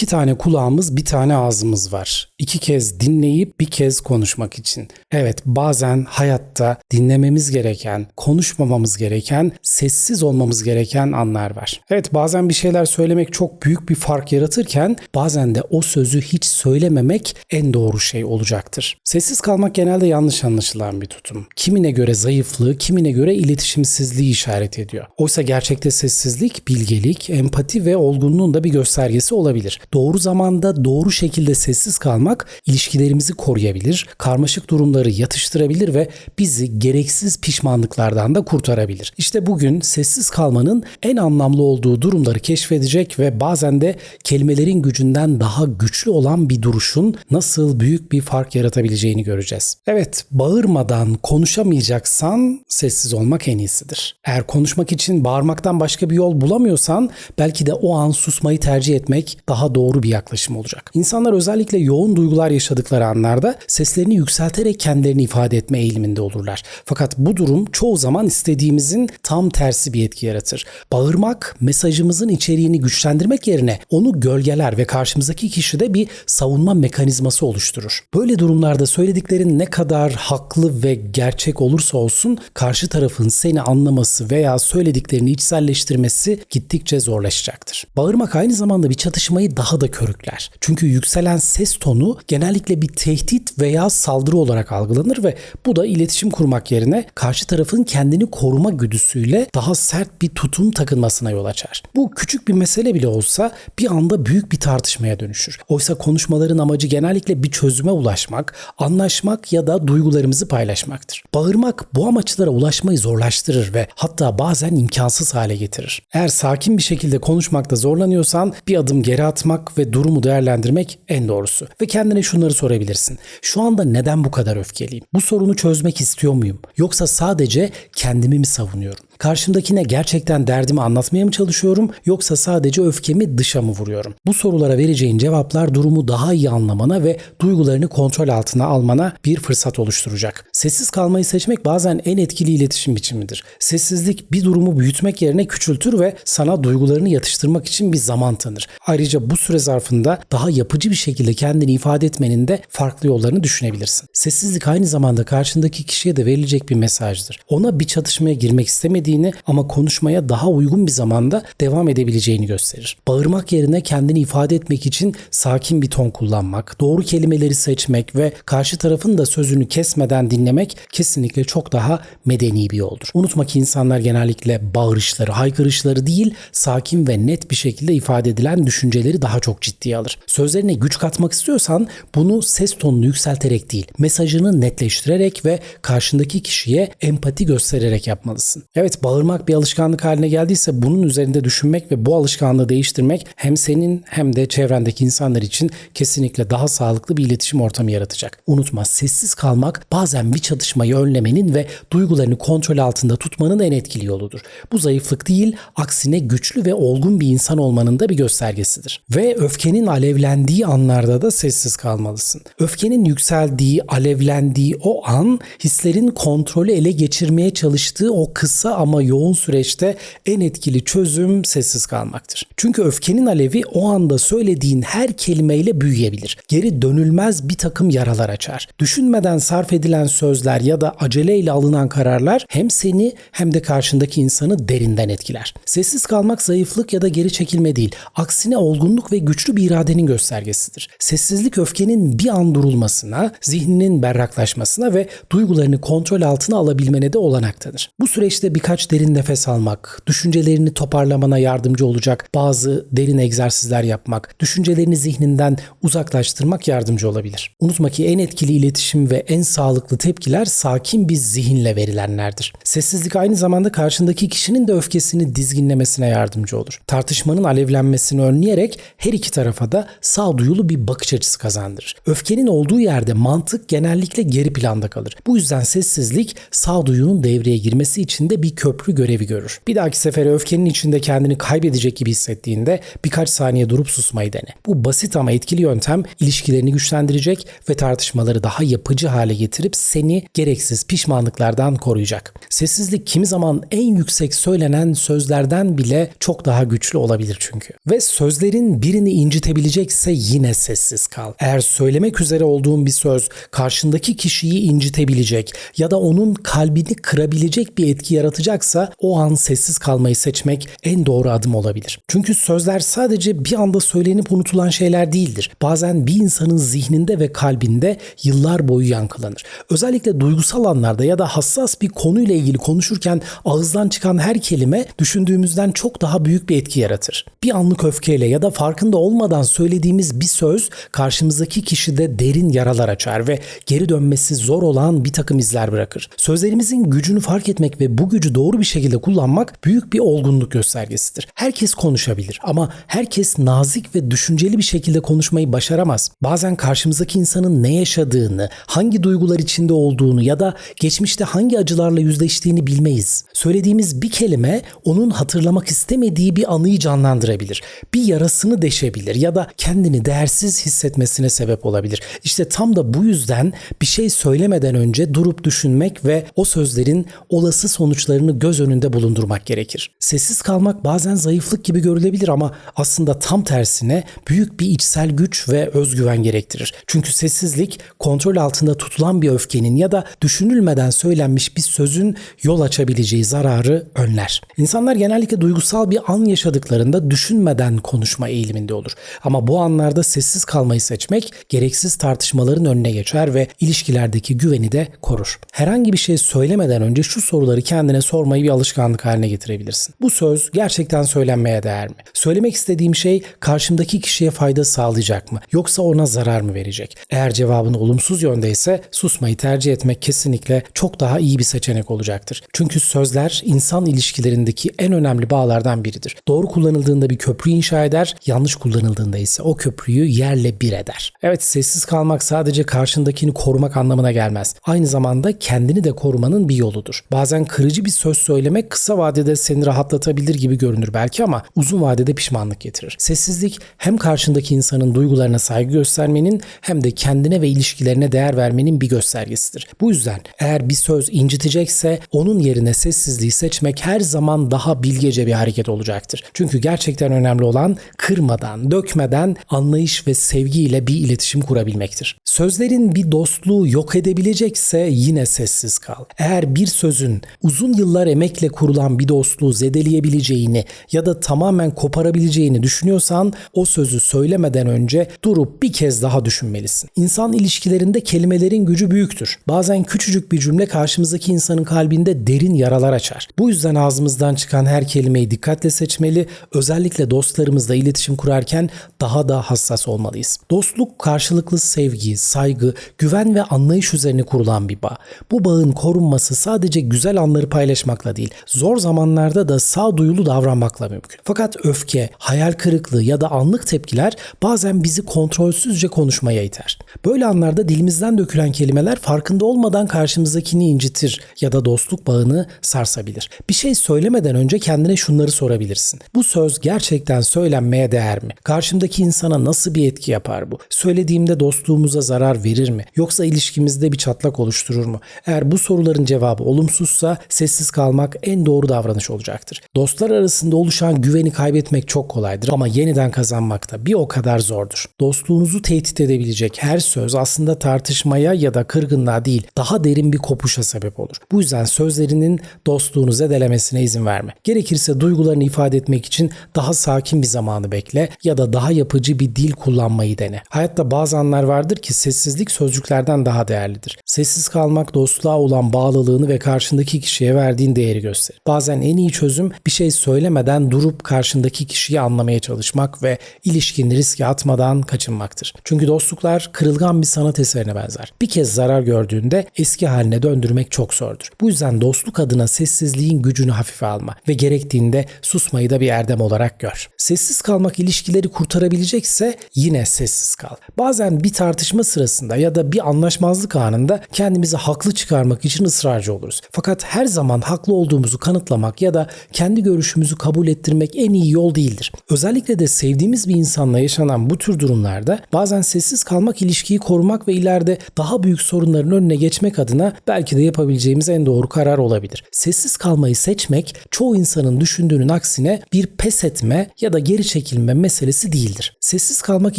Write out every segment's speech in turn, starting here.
İki tane kulağımız, bir tane ağzımız var. İki kez dinleyip bir kez konuşmak için. Evet, bazen hayatta dinlememiz gereken, konuşmamamız gereken, sessiz olmamız gereken anlar var. Evet, bazen bir şeyler söylemek çok büyük bir fark yaratırken bazen de o sözü hiç söylememek en doğru şey olacaktır. Sessiz kalmak genelde yanlış anlaşılan bir tutum. Kimine göre zayıflığı, kimine göre iletişimsizliği işaret ediyor. Oysa gerçekte sessizlik, bilgelik, empati ve olgunluğun da bir göstergesi olabilir. Doğru zamanda doğru şekilde sessiz kalmak ilişkilerimizi koruyabilir, karmaşık durumları yatıştırabilir ve bizi gereksiz pişmanlıklardan da kurtarabilir. İşte bugün sessiz kalmanın en anlamlı olduğu durumları keşfedecek ve bazen de kelimelerin gücünden daha güçlü olan bir duruşun nasıl büyük bir fark yaratabileceğini göreceğiz. Evet, bağırmadan konuşamayacaksan sessiz olmak en iyisidir. Eğer konuşmak için bağırmaktan başka bir yol bulamıyorsan belki de o an susmayı tercih etmek daha doğru bir yaklaşım olacak. İnsanlar özellikle yoğun duygular yaşadıkları anlarda seslerini yükselterek kendilerini ifade etme eğiliminde olurlar. Fakat bu durum çoğu zaman istediğimizin tam tersi bir etki yaratır. Bağırmak mesajımızın içeriğini güçlendirmek yerine onu gölgeler ve karşımızdaki kişide bir savunma mekanizması oluşturur. Böyle durumlarda söylediklerin ne kadar haklı ve gerçek olursa olsun karşı tarafın seni anlaması veya söylediklerini içselleştirmesi gittikçe zorlaşacaktır. Bağırmak aynı zamanda bir çatışmayı daha da körükler. Çünkü yükselen ses tonu genellikle bir tehdit veya saldırı olarak algılanır ve bu da iletişim kurmak yerine karşı tarafın kendini koruma güdüsüyle daha sert bir tutum takınmasına yol açar. Bu küçük bir mesele bile olsa bir anda büyük bir tartışmaya dönüşür. Oysa konuşmaların amacı genellikle bir çözüme ulaşmak, anlaşmak ya da duygularımızı paylaşmaktır. Bağırmak bu amaçlara ulaşmayı zorlaştırır ve hatta bazen imkansız hale getirir. Eğer sakin bir şekilde konuşmakta zorlanıyorsan bir adım geri atmak ve durumu değerlendirmek en doğrusu. Ve kendine şunları sorabilirsin. Şu anda neden bu kadar öfkeliyim? Bu sorunu çözmek istiyor muyum? Yoksa sadece kendimi mi savunuyorum? Karşımdakine gerçekten derdimi anlatmaya mı çalışıyorum yoksa sadece öfkemi dışa mı vuruyorum? Bu sorulara vereceğin cevaplar durumu daha iyi anlamana ve duygularını kontrol altına almana bir fırsat oluşturacak. Sessiz kalmayı seçmek bazen en etkili iletişim biçimidir. Sessizlik bir durumu büyütmek yerine küçültür ve sana duygularını yatıştırmak için bir zaman tanır. Ayrıca bu süre zarfında daha yapıcı bir şekilde kendini ifade etmenin de farklı yollarını düşünebilirsin. Sessizlik aynı zamanda karşındaki kişiye de verilecek bir mesajdır. Ona bir çatışmaya girmek istemediği istediğini ama konuşmaya daha uygun bir zamanda devam edebileceğini gösterir. Bağırmak yerine kendini ifade etmek için sakin bir ton kullanmak, doğru kelimeleri seçmek ve karşı tarafın da sözünü kesmeden dinlemek kesinlikle çok daha medeni bir yoldur. Unutma ki insanlar genellikle bağırışları, haykırışları değil, sakin ve net bir şekilde ifade edilen düşünceleri daha çok ciddiye alır. Sözlerine güç katmak istiyorsan bunu ses tonunu yükselterek değil, mesajını netleştirerek ve karşındaki kişiye empati göstererek yapmalısın. Evet bağırmak bir alışkanlık haline geldiyse bunun üzerinde düşünmek ve bu alışkanlığı değiştirmek hem senin hem de çevrendeki insanlar için kesinlikle daha sağlıklı bir iletişim ortamı yaratacak. Unutma sessiz kalmak bazen bir çatışmayı önlemenin ve duygularını kontrol altında tutmanın en etkili yoludur. Bu zayıflık değil, aksine güçlü ve olgun bir insan olmanın da bir göstergesidir. Ve öfkenin alevlendiği anlarda da sessiz kalmalısın. Öfkenin yükseldiği, alevlendiği o an hislerin kontrolü ele geçirmeye çalıştığı o kısa ama ama yoğun süreçte en etkili çözüm sessiz kalmaktır. Çünkü öfkenin alevi o anda söylediğin her kelimeyle büyüyebilir. Geri dönülmez bir takım yaralar açar. Düşünmeden sarf edilen sözler ya da aceleyle alınan kararlar hem seni hem de karşındaki insanı derinden etkiler. Sessiz kalmak zayıflık ya da geri çekilme değil. Aksine olgunluk ve güçlü bir iradenin göstergesidir. Sessizlik öfkenin bir an durulmasına, zihninin berraklaşmasına ve duygularını kontrol altına alabilmene de olanak tanır. Bu süreçte birkaç derin nefes almak, düşüncelerini toparlamana yardımcı olacak bazı derin egzersizler yapmak, düşüncelerini zihninden uzaklaştırmak yardımcı olabilir. Unutma ki en etkili iletişim ve en sağlıklı tepkiler sakin bir zihinle verilenlerdir. Sessizlik aynı zamanda karşındaki kişinin de öfkesini dizginlemesine yardımcı olur. Tartışmanın alevlenmesini önleyerek her iki tarafa da sağduyulu bir bakış açısı kazandırır. Öfkenin olduğu yerde mantık genellikle geri planda kalır. Bu yüzden sessizlik sağduyunun devreye girmesi için de bir köprü görevi görür. Bir dahaki sefere öfkenin içinde kendini kaybedecek gibi hissettiğinde birkaç saniye durup susmayı dene. Bu basit ama etkili yöntem ilişkilerini güçlendirecek ve tartışmaları daha yapıcı hale getirip seni gereksiz pişmanlıklardan koruyacak. Sessizlik kimi zaman en yüksek söylenen sözlerden bile çok daha güçlü olabilir çünkü. Ve sözlerin birini incitebilecekse yine sessiz kal. Eğer söylemek üzere olduğun bir söz karşındaki kişiyi incitebilecek ya da onun kalbini kırabilecek bir etki yaratacaksa o an sessiz kalmayı seçmek en doğru adım olabilir. Çünkü sözler sadece bir anda söylenip unutulan şeyler değildir. Bazen bir insanın zihninde ve kalbinde yıllar boyu yankılanır. Özellikle duygusal anlarda ya da hassas bir konuyla ilgili konuşurken ağızdan çıkan her kelime düşündüğümüzden çok daha büyük bir etki yaratır. Bir anlık öfkeyle ya da farkında olmadan söylediğimiz bir söz karşımızdaki kişide derin yaralar açar ve geri dönmesi zor olan bir takım izler bırakır. Sözlerimizin gücünü fark etmek ve bu gücü doğru bir şekilde kullanmak büyük bir olgunluk göstergesidir. Herkes konuşabilir ama herkes nazik ve düşünceli bir şekilde konuşmayı başaramaz. Bazen karşımızdaki insanın ne yaşadığını, hangi duygular içinde olduğunu ya da geçmişte hangi acılarla yüzleştiğini bilmeyiz. Söylediğimiz bir kelime onun hatırlamak istemediği bir anıyı canlandırabilir. Bir yarasını deşebilir ya da kendini değersiz hissetmesine sebep olabilir. İşte tam da bu yüzden bir şey söylemeden önce durup düşünmek ve o sözlerin olası sonuçlarını göz önünde bulundurmak gerekir. Sessiz kalmak bazen zayıflık gibi görülebilir ama aslında tam tersine büyük bir içsel güç ve özgüven gerektirir. Çünkü sessizlik kontrol altında tutulan bir öfkenin ya da düşünülmeden söylenmiş bir sözün yol açabileceği zararı önler. İnsanlar genellikle duygusal bir an yaşadıklarında düşünmeden konuşma eğiliminde olur. Ama bu anlarda sessiz kalmayı seçmek gereksiz tartışmaların önüne geçer ve ilişkilerdeki güveni de korur. Herhangi bir şey söylemeden önce şu soruları kendine sormayı bir alışkanlık haline getirebilirsin. Bu söz gerçekten söylenmeye değer mi? Söylemek istediğim şey karşımdaki kişiye fayda sağlayacak mı? Yoksa ona zarar mı verecek? Eğer cevabın olumsuz yöndeyse susmayı tercih etmek kesinlikle çok daha iyi bir seçenek olacaktır. Çünkü sözler insan ilişkilerindeki en önemli bağlardan biridir. Doğru kullanıldığında bir köprü inşa eder, yanlış kullanıldığında ise o köprüyü yerle bir eder. Evet sessiz kalmak sadece karşındakini korumak anlamına gelmez. Aynı zamanda kendini de korumanın bir yoludur. Bazen kırıcı bir söz söylemek kısa vadede seni rahatlatabilir gibi görünür belki ama uzun vadede pişmanlık getirir. Sessizlik hem karşındaki insanın duygularına saygı göstermenin hem de kendine ve ilişkilerine değer vermenin bir göstergesidir. Bu yüzden eğer bir söz incitecekse onun yerine sessizliği seçmek her zaman daha bilgece bir hareket olacaktır. Çünkü gerçekten önemli olan kırmadan, dökmeden anlayış ve sevgiyle bir iletişim kurabilmektir. Sözlerin bir dostluğu yok edebilecekse yine sessiz kal. Eğer bir sözün uzun yıllar emekle kurulan bir dostluğu zedeleyebileceğini ya da tamamen koparabileceğini düşünüyorsan o sözü söylemeden önce durup bir kez daha düşünmelisin. İnsan ilişkilerinde kelimelerin gücü büyüktür. Bazen küçücük bir cümle karşımızdaki insanın kalbinde derin yaralar açar. Bu yüzden ağzımızdan çıkan her kelimeyi dikkatle seçmeli, özellikle dostlarımızla iletişim kurarken daha da hassas olmalıyız. Dostluk karşılıklı sevgi, saygı, güven ve anlayış üzerine kurulan bir bağ. Bu bağın korunması sadece güzel anları paylaşmakla değil, zor zamanlarda da sağduyulu davranmakla mümkün. Fakat öfke, hayal kırıklığı ya da anlık tepkiler bazen bizi kontrolsüzce konuşmaya iter. Böyle anlarda dilimizden dökülen kelimeler farkında olmadan karşımızdakini incitir ya da dostluk bağını sarsabilir. Bir şey söylemeden önce kendine şunları sorabilirsin. Bu söz gerçekten söylenmeye değer mi? Karşımdaki insana nasıl bir etki yapar bu? Söylediğimde dostluğumuza zarar verir mi? Yoksa ilişkimizde bir çatlak oluşturur mu? Eğer bu soruların cevabı olumsuzsa sessiz kalmak en doğru davranış olacaktır. Dostlar arasında oluşan güveni kaybetmek çok kolaydır ama yeniden kazanmak da bir o kadar zordur. Dostluğunuzu tehdit edebilecek her söz aslında tartışmaya ya da kırgınlığa değil daha derin bir kopuşa sebep olur. Bu yüzden sözlerinin dostluğunu zedelemesine izin verme. Gerekirse duygularını ifade etmek için daha sakin bir zamanı bekle ya da daha yapıcı bir dil kullanmayı dene. Hayatta bazı anlar vardır ki sessizlik sözcüklerden daha değerlidir. Sessiz kalmak dostluğa olan bağlılığını ve karşındaki kişiye verdiğin değeri gösterir. Bazen en iyi çözüm bir şey söylemeden durup karşındaki kişiyi anlamaya çalışmak ve ilişkini riske atmadan kaçınmaktır. Çünkü dostluklar kırılgan bir sanat eserine benzer. Bir kez zarar gördüğünde eski haline döndürmek çok zordur. Bu yüzden dostluk adına sessizliğin gücünü hafife alma ve gerektiğinde susmayı da bir erdem olarak gör. Sessiz kalmak ilişkileri kurtarabilecekse yine sessiz kal. Bazen bir tartışma sırasında ya da bir anlaşmazlık anında kendimizi haklı çıkarmak için ısrarcı oluruz. Fakat her zaman haklı olduğumuzu kanıtlamak ya da kendi görüşümüzü kabul ettirmek en iyi yol değildir. Özellikle de sevdiğimiz bir insanla yaşanan bu tür durumlarda bazen sessiz kalmak ilişkiyi korumak ve ileride daha büyük sorunların önüne geçmek adına belki de yapabileceğimiz en doğru karar olabilir. Sessiz kalmayı seçmek çoğu insanın düşündüğünün aksine bir pes etme ya da geri çekilme meselesi değildir. Sessiz kalmak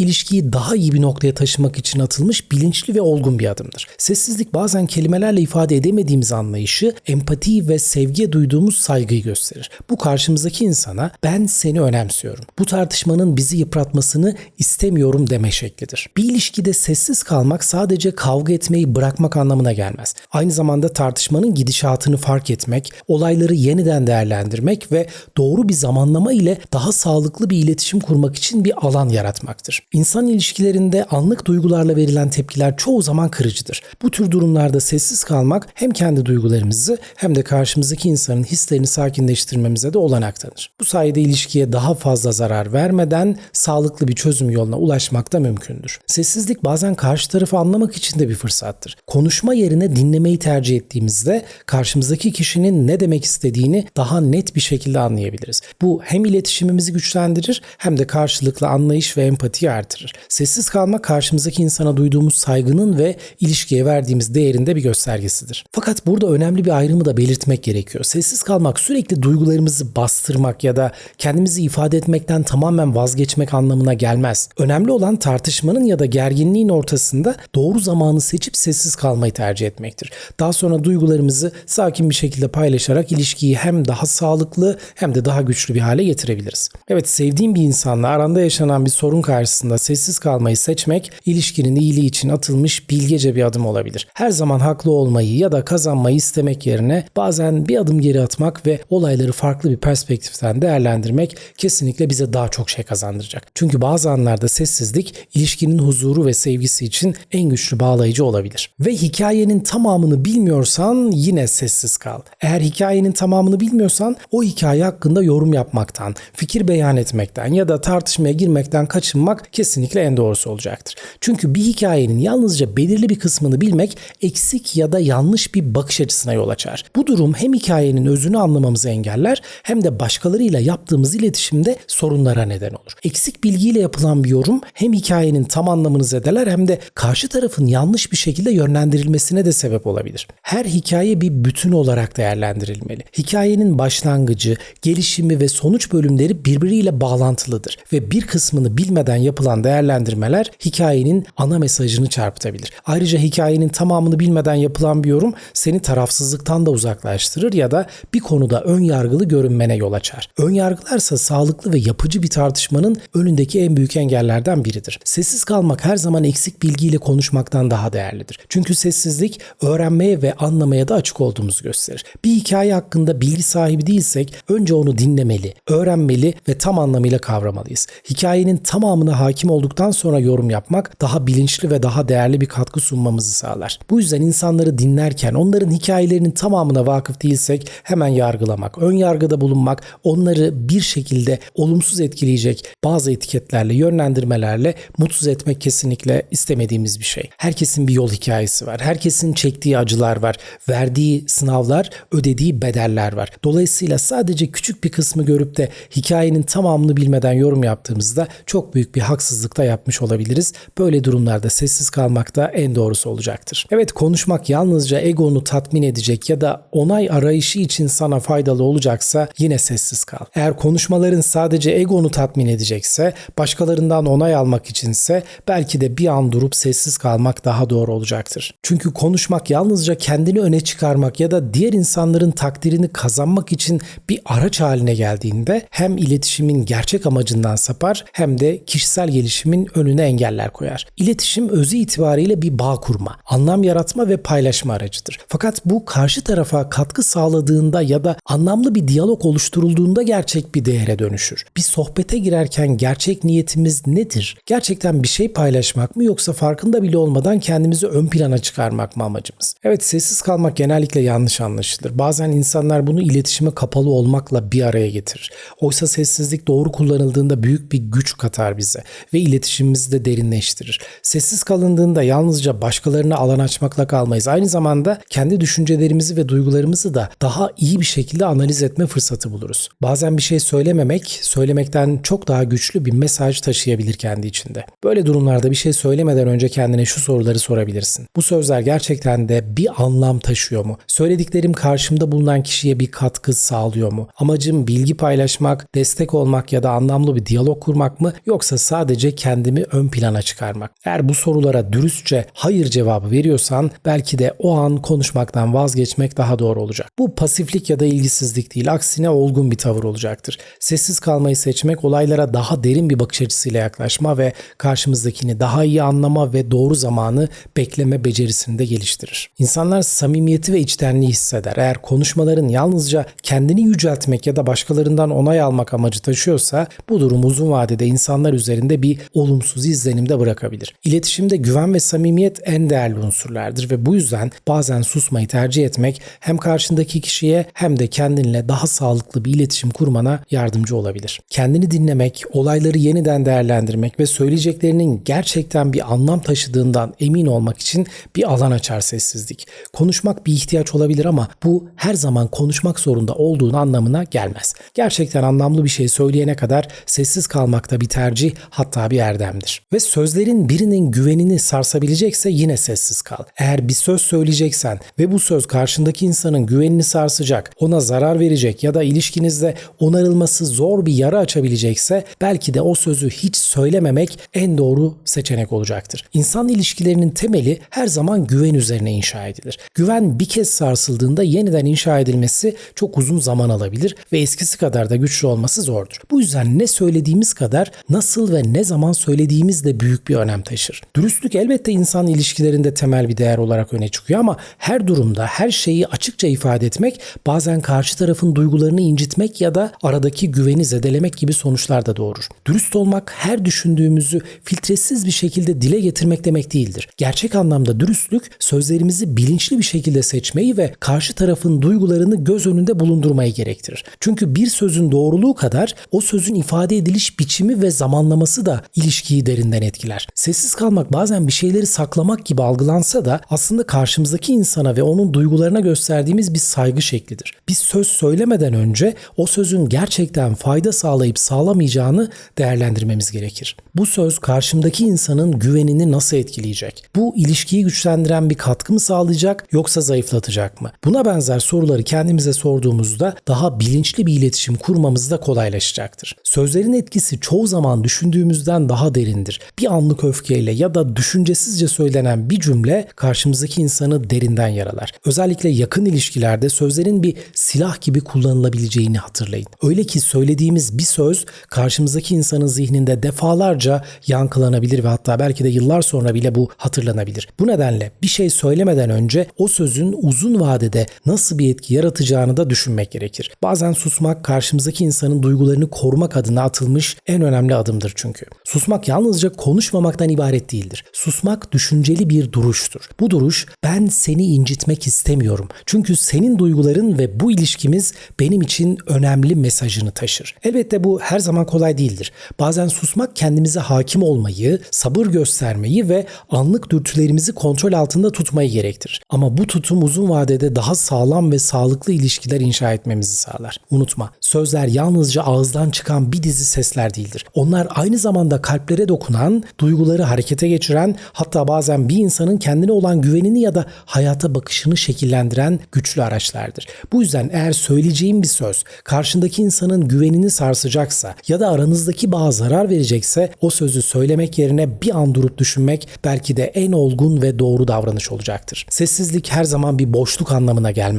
ilişkiyi daha iyi bir noktaya taşımak için atılmış bilinçli ve olgun bir adımdır. Sessizlik bazen kelimelerle ifade edemediğimiz anlayışı, empatiyi ve sevgiye duyduğumuz saygıyı gösterir. Bu karşımızdaki insana ben seni önemsiyorum. Bu tartışmanın bizi yıpratmasını istemiyorum deme şeklidir. Bir ilişkide sessiz kalmak sadece kavga etmeyi bırakmak anlamına gelmez. Aynı zamanda tartışmanın gidişatını fark etmek, olayları yeniden değerlendirmek ve doğru bir zamanlama ile daha sağlıklı bir iletişim kurmak için bir alan yaratmaktır. İnsan ilişkilerinde anlık duygularla verilen tepkiler çoğu zaman kırıcıdır. Bu tür durumlarda sessiz kalmak hem kendi duygularımızı hem de karşımızdaki insanın hislerini sakinleştirmemize de olanak tanır. Bu sayede ilişkiye daha fazla zarar vermeden sağlıklı bir çözüm yoluna ulaşmak da mümkündür. Sessizlik bazen karşı tarafı anlamak için de bir fırsattır. Konuşma yerine dinlemeyi tercih ettiğimizde karşımızdaki kişinin ne demek istediğini daha net bir şekilde anlayabiliriz. Bu hem iletişimimizi güçlendirir hem de karşılıklı anlayış ve empatiyi artırır. Sessiz kalmak karşımızdaki insana duyduğumuz saygının ve ilişkiye verdiğimiz değerin de bir göstergesidir. Fakat burada önemli bir ayrımı da belirtmek gerekiyor. Sessiz kalmak sürekli duygularımızı bastırmak ya da kendimizi ifade etmekten tamamen vazgeçmek anlamına gelmez. Önemli olan tartışmanın ya da gerginliğin ortasında doğru zamanı seçip sessiz kalmayı tercih etmektir. Daha sonra duygularımızı sakin bir şekilde paylaşarak ilişkiyi hem daha sağlıklı hem de daha güçlü bir hale getirebiliriz. Evet sevdiğim bir insanla aranda yaşanan bir sorun karşısında sessiz kalmayı seçmek ilişkinin iyiliği için atılmış bilgece bir adım olabilir. Her zaman haklı olmayı ya da kazanmayı istemek yerine bazen bir adım geri atmak ve olayları farklı bir perspektiften değerlendirmek kesinlikle bize daha çok şey kazandıracak. Çünkü bazı anlarda sessizlik ilişkinin huzuru ve sevgisi için en güçlü bağlayıcı olabilir. Ve hikayenin tamamını bilmiyorsan yine sessiz kal. Eğer hikayenin tamamını bilmiyorsan o hikaye hakkında yorum yapmaktan, fikir beyan etmekten ya da tartışmaya girmekten kaçınmak kesinlikle en doğrusu olacaktır. Çünkü bir hikayenin yalnızca belirli bir kısmını bilmek eksik ya da yanlış bir bakış açısına yol açar. Bu durum hem hikayenin özünü anlamamızı engeller hem de başkalarıyla yaptığımız iletişimde sorunlara neden olur. Eksik bilgiyle yapılan bir yorum hem hikayenin tam anlamını zedeler hem de karşı tarafın yanlış bir şekilde yönlendirilmesine de sebep olabilir. Her hikaye bir bütün olarak değerlendirilmeli. Hikayenin başlangıcı, gelişimi ve sonuç bölümleri birbiriyle bağlantılıdır ve bir kısmını bilmeden yapılan değerlendirmeler hikayenin ana mesajını çarpıtabilir. Ayrıca hikayenin tamamını bilmeden yapılan bir yorum seni tarafsızlıktan da uzaklaştırır ya da bir konuda ön yargılı görünmene yol açar. Ön yargılarsa sağlıklı ve yapıcı bir tartışmanın önündeki en büyük engellerden biridir. Sessiz kalmak her zaman eksik bilgiyle konuşmaktan daha değerlidir. Çünkü sessizlik öğrenmeye ve anlamaya da açık olduğumuzu gösterir. Bir hikaye hakkında bilgi sahibi değilsek önce onu dinlemeli, öğrenmeli ve tam anlamıyla kavramalıyız. Hikayenin tamamına hakim olduktan sonra yorum yapmak daha bilinçli ve daha değerli bir katkı sunmamızı sağlar. Bu yüzden insanları dinlerken onların hikayelerinin tamamına vakıf değilsek hemen yargılamak, ön yargıda bulunmak, onları bir şekilde olumsuz etkileyecek bazı etiketlerle, yönlendirmelerle mutsuz etmek kesinlikle istemediğimiz bir şey. Herkesin bir yol hikayesi var. Herkesin çektiği acılar var. Verdiği sınavlar, ödediği bedeller var. Dolayısıyla sadece küçük bir kısmı görüp de hikayenin tamamını bilmeden yorum yaptığımızda çok büyük bir haksızlıkta yapmış olabiliriz. Böyle durumlarda sessiz kalmak da en doğrusu olacaktır. Evet konuşmak yalnızca egonu tatmin edecek ya da onay arayışı için sana faydalı olacaksa yine sessiz kal. Eğer konuşmaların sadece egonu tatmin edecekse, başkalarından onay almak içinse belki de bir an durup sessiz kalmak daha doğru olacaktır. Çünkü konuşmak yalnızca kendini öne çıkarmak ya da diğer insanların takdirini kazanmak için bir araç haline geldiğinde hem iletişimin gerçek amacından sapar hem de kişisel gelişimin önüne engeller koyar. İletişim özü itibariyle bir bağ kurma, anlam yaratma ve paylaşma aracıdır. Fakat bu karşı tarafa katkı sağladığında ya da anlamlı bir diyalog oluşturulduğunda gerçek bir değere dönüşür. Bir sohbete girerken gerçek niyetimiz nedir? Gerçekten bir şey paylaşmak mı yoksa farkında bile olmadan kendimizi ön plana çıkarmak mı amacımız? Evet sessiz kalmak genellikle yanlış anlaşılır. Bazen insanlar bunu iletişime kapalı olmakla bir araya getirir. Oysa sessizlik doğru kullanıldığında büyük bir güç katar bize ve iletişimimizi de derinleştirir. Sessiz kalındığında yalnızca başkalarına alan açmakla kalmayız. Aynı zamanda kendi düşüncelerimizi ve duygularımızı da daha iyi bir şekilde analiz etme fırsatı buluruz. Bazen bir şey söylememek, söylemekten çok daha güçlü bir mesaj taşıyabilir kendi içinde. Böyle durumlarda bir şey söylemeden önce kendine şu soruları sorabilirsin. Bu sözler gerçekten de bir anlam taşıyor mu? Söylediklerim karşımda bulunan kişiye bir katkı sağlıyor mu? Amacım bilgi paylaşmak, destek olmak ya da anlamlı bir diyalog kurmak mı yoksa sadece kendimi ön plana çıkarmak? Eğer bu sorulara dürüstçe hayır cevabı veriyorsan belki de o an konuşmaktan vazgeçmek daha doğru olacak. Bu pasiflik ya da ilgisizlik değil, aksine olgun bir tavır olacaktır. Sessiz kalmayı seçmek olaylara daha derin bir bakış açısıyla yaklaşma ve karşımızdakini daha iyi anlama ve doğru zamanı bekleme becerisini de geliştirir. İnsanlar samimiyeti ve içtenliği hisseder. Eğer konuşmaların yalnızca kendini yüceltmek ya da başkalarından onay almak amacı taşıyorsa bu durum uzun vadede insanlar üzerinde bir olumsuz izlenim de bırakabilir. İletişimde güven ve samimiyet en değerli unsurlardır ve bu yüzden bazen susmayı tercih etmek hem karşındaki kişiye hem de kendinle daha sağlıklı bir iletişim kurmana yardımcı olabilir. Kendini dinlemek, olayları yeniden değerlendirmek ve söyleyeceklerinin gerçekten bir anlam taşıdığından emin olmak için bir alan açar sessizlik. Konuşmak bir ihtiyaç olabilir ama bu her zaman konuşmak zorunda olduğun anlamına gelmez. Gerçekten anlamlı bir şey söyleyene kadar sessiz kalmak da bir tercih hatta bir erdemdir. Ve sözlerin birinin güvenini sarsabilecekse yine sessiz kal. Eğer bir söz söyleyeceksen ve bu söz karşındaki insanın güvenini sarsacak, ona zarar verecek ya da ilişkinizde onarılması zor bir yara açabilecekse belki de o sözü hiç söylememek en doğru seçenek olacaktır. İnsan ilişkilerinin temeli her zaman güven üzerine inşa edilir. Güven bir kez sarsıldığında yeniden inşa edilmesi çok uzun zaman alabilir ve eskisi kadar da güçlü olması zordur. Bu yüzden ne söylediğimiz kadar nasıl ve ne zaman söylediğimiz de büyük bir önem taşır. Dürüstlük elbette insan ilişkilerinde temel bir değer olarak öne çıkıyor ama her durumda her şeyi açıkça ifade etmek bazen karşı tarafın duygularını incitmek ya da aradaki güveni zedelemek gibi sonuçlar da doğurur. Dürüst olmak her düşündüğümüzü filtresiz bir şekilde dile getirmek demek değildir. Gerçek anlamda dürüstlük sözlerimizi bilinçli bir şekilde seçmeyi ve karşı tarafın duygularını göz önünde bulundurmayı gerektirir. Çünkü bir sözün doğruluğu kadar o sözün ifade ediliş biçimi ve zamanlaması da ilişkiyi derinden etkiler. Sessiz kalmak bazen bir şeyleri saklamak gibi algılansa da aslında karşımızdaki insana ve onun duygularına gösterdiğimiz bir saygı şeklidir. Bir söz söylemeden önce o sözün gerçekten fayda sağlayıp sağlamayacağını değerlendirmemiz gerekir. Bu söz karşımdaki insanın güvenini nasıl etkileyecek? Bu ilişkiyi güçlendiren bir katkı mı sağlayacak yoksa zayıflatacak mı? Buna benzer soruları kendimize sorduğumuzda daha bilinçli bir iletişim kurmamız da kolaylaşacaktır. Sözlerin etkisi çoğu zaman düşündüğümüzden daha derindir. Bir anlık öfkeyle ya da düşüncesizce söylenen bir cümle karşımızdaki insanı derinden yaralar. Özellikle yakın ilişkilerde sözlerin bir silah gibi kullanılabileceğini hatırlayın. Öyle ki söylediğimiz bir söz karşımızdaki insanın zihninde defalarca yankılanabilir ve hatta belki de yıllar sonra bile bu hatırlanabilir. Bu nedenle bir şey söylemeden önce o sözün uzun vadede nasıl bir etki yaratacağını da düşünmek gerekir. Bazen susmak karşımızdaki insanın duygularını korumak adına atılmış en önemli adımdır çünkü. Susmak yalnızca konuşmamaktan ibaret değildir. Susmak düşünceli bir duruştur. Bu duruş ben seni incitmek istemiyorum. Çünkü senin duyguların ve bu ilişkimiz benim için önemli mesajını taşır. Elbette bu her zaman kolay değildir. Bazen susmak kendimize hakim olmayı, sabır göstermeyi ve anlık dürtülerimizi kontrol altında tutmayı gerektirir. Ama bu tutum uzun vadede daha sağlam ve sağlıklı ilişkiler inşa etmemizi sağlar. Unutma, sözler yalnızca ağızdan çıkan bir dizi sesler değildir. Onlar aynı zamanda kalplere dokunan, duyguları harekete geçiren, hatta bazen bir insanın kendine olan güvenini ya da hayata bakışını şekillendiren güçlü araçlardır. Bu yüzden eğer söyleyeceğim bir söz karşındaki insanın güvenini sarsacaksa ya da aranızdaki bağa zarar verecekse o sözü söylemek yerine bir an durup düşünmek belki de en olgun ve doğru davranış olacaktır. Sessizlik her zaman bir boşluk anlamına gelmez.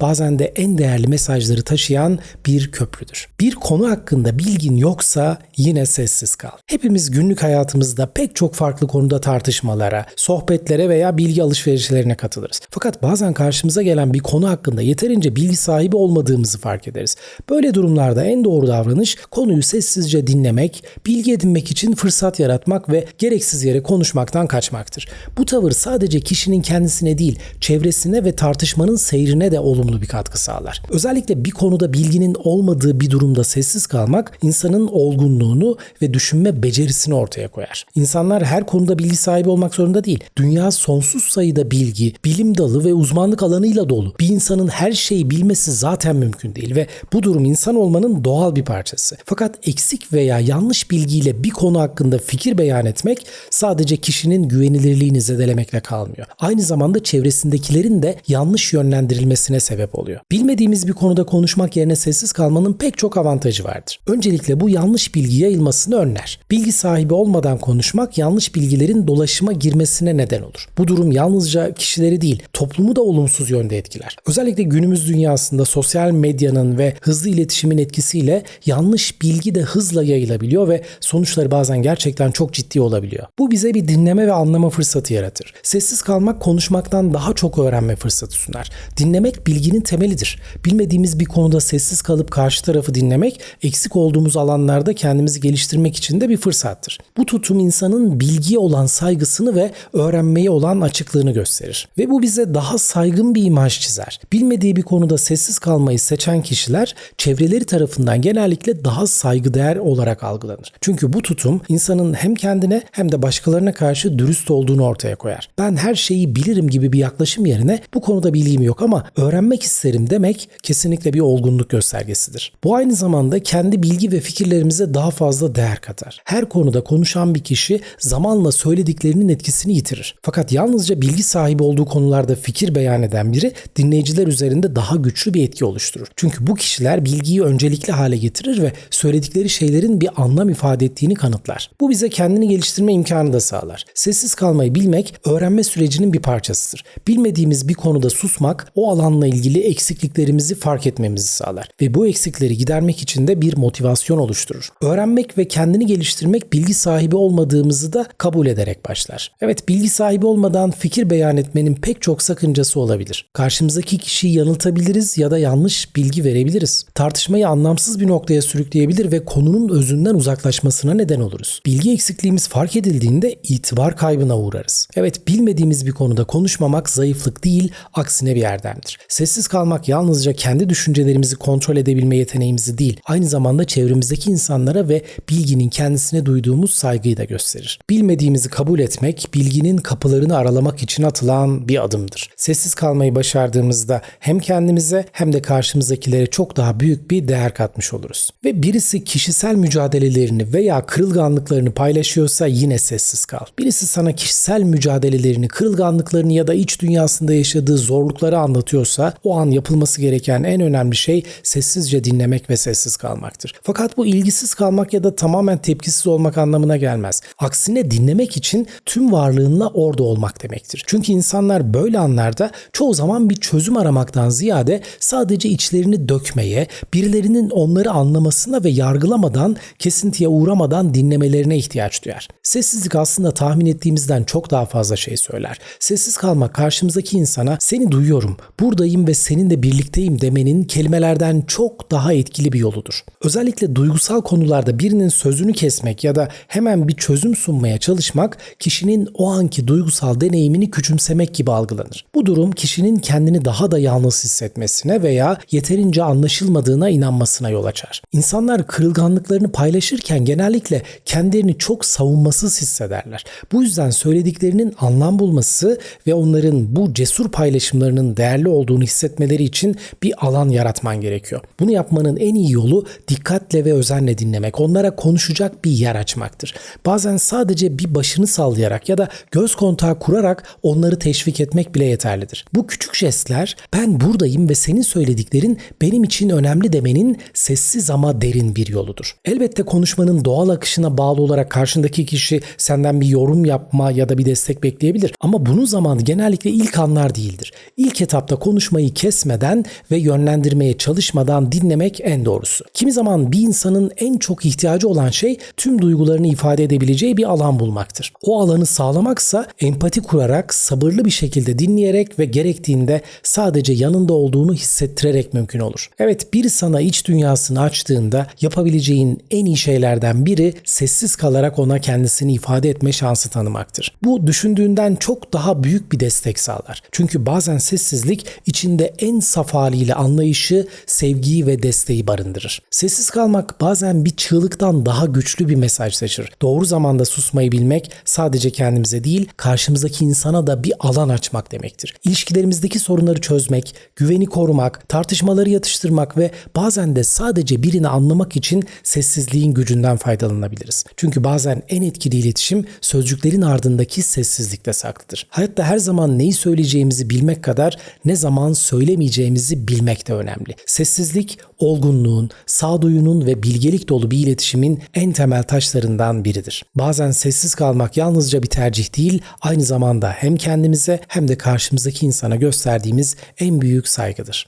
Bazen de en değerli mesajları taşıyan bir köprüdür. Bir konu hakkında bilgin yoksa yine sessiz kal. Hepimiz günlük hayatımızda pek çok farklı konuda tartışmalara, sohbetlere veya bilgi alışverişlerine katılırız. Fakat bazen karşımıza gelen bir konu hakkında yeterince bilgi sahibi olmadığımızı fark ederiz. Böyle durumlarda en doğru davranış konuyu sessizce dinlemek, bilgi edinmek için fırsat yaratmak ve gereksiz yere konuşmaktan kaçmaktır. Bu tavır sadece kişinin kendisine değil, çevresine ve tartışmanın seyrine ilişkilerine de olumlu bir katkı sağlar. Özellikle bir konuda bilginin olmadığı bir durumda sessiz kalmak insanın olgunluğunu ve düşünme becerisini ortaya koyar. İnsanlar her konuda bilgi sahibi olmak zorunda değil. Dünya sonsuz sayıda bilgi, bilim dalı ve uzmanlık alanıyla dolu. Bir insanın her şeyi bilmesi zaten mümkün değil ve bu durum insan olmanın doğal bir parçası. Fakat eksik veya yanlış bilgiyle bir konu hakkında fikir beyan etmek sadece kişinin güvenilirliğini zedelemekle kalmıyor. Aynı zamanda çevresindekilerin de yanlış yönlendirilmesine sebep oluyor. Bilmediğimiz bir konuda konuşmak yerine sessiz kalmanın pek çok avantajı vardır. Öncelikle bu yanlış bilgi yayılmasını önler. Bilgi sahibi olmadan konuşmak yanlış bilgilerin dolaşıma girmesine neden olur. Bu durum yalnızca kişileri değil, toplumu da olumsuz yönde etkiler. Özellikle günümüz dünyasında sosyal medyanın ve hızlı iletişimin etkisiyle yanlış bilgi de hızla yayılabiliyor ve sonuçları bazen gerçekten çok ciddi olabiliyor. Bu bize bir dinleme ve anlama fırsatı yaratır. Sessiz kalmak konuşmaktan daha çok öğrenme fırsatı sunar. Dinlemek bilginin temelidir. Bilmediğimiz bir konuda sessiz kalıp karşı tarafı dinlemek, eksik olduğumuz alanlarda kendimizi geliştirmek için de bir fırsattır. Bu tutum insanın bilgiye olan saygısını ve öğrenmeye olan açıklığını gösterir. Ve bu bize daha saygın bir imaj çizer. Bilmediği bir konuda sessiz kalmayı seçen kişiler çevreleri tarafından genellikle daha saygıdeğer olarak algılanır. Çünkü bu tutum insanın hem kendine hem de başkalarına karşı dürüst olduğunu ortaya koyar. Ben her şeyi bilirim gibi bir yaklaşım yerine bu konuda bilgim yok ama öğrenmek isterim demek kesinlikle bir olgunluk göstergesidir. Bu aynı zamanda kendi bilgi ve fikirlerimize daha fazla değer katar. Her konuda konuşan bir kişi zamanla söylediklerinin etkisini yitirir. Fakat yalnızca bilgi sahibi olduğu konularda fikir beyan eden biri dinleyiciler üzerinde daha güçlü bir etki oluşturur. Çünkü bu kişiler bilgiyi öncelikli hale getirir ve söyledikleri şeylerin bir anlam ifade ettiğini kanıtlar. Bu bize kendini geliştirme imkanı da sağlar. Sessiz kalmayı bilmek öğrenme sürecinin bir parçasıdır. Bilmediğimiz bir konuda susmak o alanla ilgili eksikliklerimizi fark etmemizi sağlar ve bu eksikleri gidermek için de bir motivasyon oluşturur. Öğrenmek ve kendini geliştirmek bilgi sahibi olmadığımızı da kabul ederek başlar. Evet bilgi sahibi olmadan fikir beyan etmenin pek çok sakıncası olabilir. Karşımızdaki kişiyi yanıltabiliriz ya da yanlış bilgi verebiliriz. Tartışmayı anlamsız bir noktaya sürükleyebilir ve konunun özünden uzaklaşmasına neden oluruz. Bilgi eksikliğimiz fark edildiğinde itibar kaybına uğrarız. Evet bilmediğimiz bir konuda konuşmamak zayıflık değil, aksine bir erdemdir. Sessiz kalmak yalnızca kendi düşüncelerimizi kontrol edebilme yeteneğimizi değil, aynı zamanda çevremizdeki insanlara ve bilginin kendisine duyduğumuz saygıyı da gösterir. Bilmediğimizi kabul etmek, bilginin kapılarını aralamak için atılan bir adımdır. Sessiz kalmayı başardığımızda hem kendimize hem de karşımızdakilere çok daha büyük bir değer katmış oluruz. Ve birisi kişisel mücadelelerini veya kırılganlıklarını paylaşıyorsa yine sessiz kal. Birisi sana kişisel mücadelelerini, kırılganlıklarını ya da iç dünyasında yaşadığı zorlukları anlatıyorsa o an yapılması gereken en önemli şey sessizce dinlemek ve sessiz kalmaktır. Fakat bu ilgisiz kalmak ya da tamamen tepkisiz olmak anlamına gelmez. Aksine dinlemek için tüm varlığınla orada olmak demektir. Çünkü insanlar böyle anlarda çoğu zaman bir çözüm aramaktan ziyade sadece içlerini dökmeye, birilerinin onları anlamasına ve yargılamadan, kesintiye uğramadan dinlemelerine ihtiyaç duyar. Sessizlik aslında tahmin ettiğimizden çok daha fazla şey söyler. Sessiz kalmak karşımızdaki insana seni duyuyorum, buradayım ve seninle birlikteyim demenin kelimelerden çok daha etkili bir yoludur. Özellikle duygusal konularda birinin sözünü kesmek ya da hemen bir çözüm sunmaya çalışmak kişinin o anki duygusal deneyimini küçümsemek gibi algılanır. Bu durum kişinin kendini daha da yalnız hissetmesine veya yeterince anlaşılmadığına inanmasına yol açar. İnsanlar kırılganlıklarını paylaşırken genellikle kendilerini çok savunmasız hissederler. Bu yüzden söylediklerinin anlam bulması ve onların bu cesur paylaşımlarının değerli olduğunu hissetmeleri için bir alan yaratman gerekiyor. Bunu yapmanın en iyi yolu dikkatle ve özenle dinlemek. Onlara konuşacak bir yer açmaktır. Bazen sadece bir başını sallayarak ya da göz kontağı kurarak onları teşvik etmek bile yeterlidir. Bu küçük jestler ben buradayım ve senin söylediklerin benim için önemli demenin sessiz ama derin bir yoludur. Elbette konuşmanın doğal akışına bağlı olarak karşındaki kişi senden bir yorum yapma ya da bir destek bekleyebilir. Ama bunun zamanı genellikle ilk anlar değildir. İlk etapta konuşmayı kesmeden ve yönlendirmeye çalışmadan dinlemek en doğrusu. Kimi zaman bir insanın en çok ihtiyacı olan şey tüm duygularını ifade edebileceği bir alan bulmaktır. O alanı sağlamaksa empati kurarak, sabırlı bir şekilde dinleyerek ve gerektiğinde sadece yanında olduğunu hissettirerek mümkün olur. Evet biri sana iç dünyasını açtığında yapabileceğin en iyi şeylerden biri sessiz kalarak ona kendisini ifade etme şansı tanımaktır. Bu düşündüğünden çok daha büyük bir destek sağlar. Çünkü bazen sessizlik içinde en saf haliyle anlayışı, sevgiyi ve desteği barındırır. Sessiz kalmak bazen bir çığlıktan daha güçlü bir mesaj taşır. Doğru zamanda susmayı bilmek sadece kendimize değil, karşımızdaki insana da bir alan açmak demektir. İlişkilerimizdeki sorunları çözmek, güveni korumak, tartışmaları yatıştırmak ve bazen de sadece birini anlamak için sessizliğin gücünden faydalanabiliriz. Çünkü bazen en etkili iletişim sözcüklerin ardındaki sessizlikte saklıdır. Hayatta her zaman neyi söyleyeceğimizi bilmek kadar ne zaman söylemeyeceğimizi bilmek de önemli. Sessizlik olgunluğun, sağduyunun ve bilgelik dolu bir iletişimin en temel taşlarından biridir. Bazen sessiz kalmak yalnızca bir tercih değil, aynı zamanda hem kendimize hem de karşımızdaki insana gösterdiğimiz en büyük saygıdır.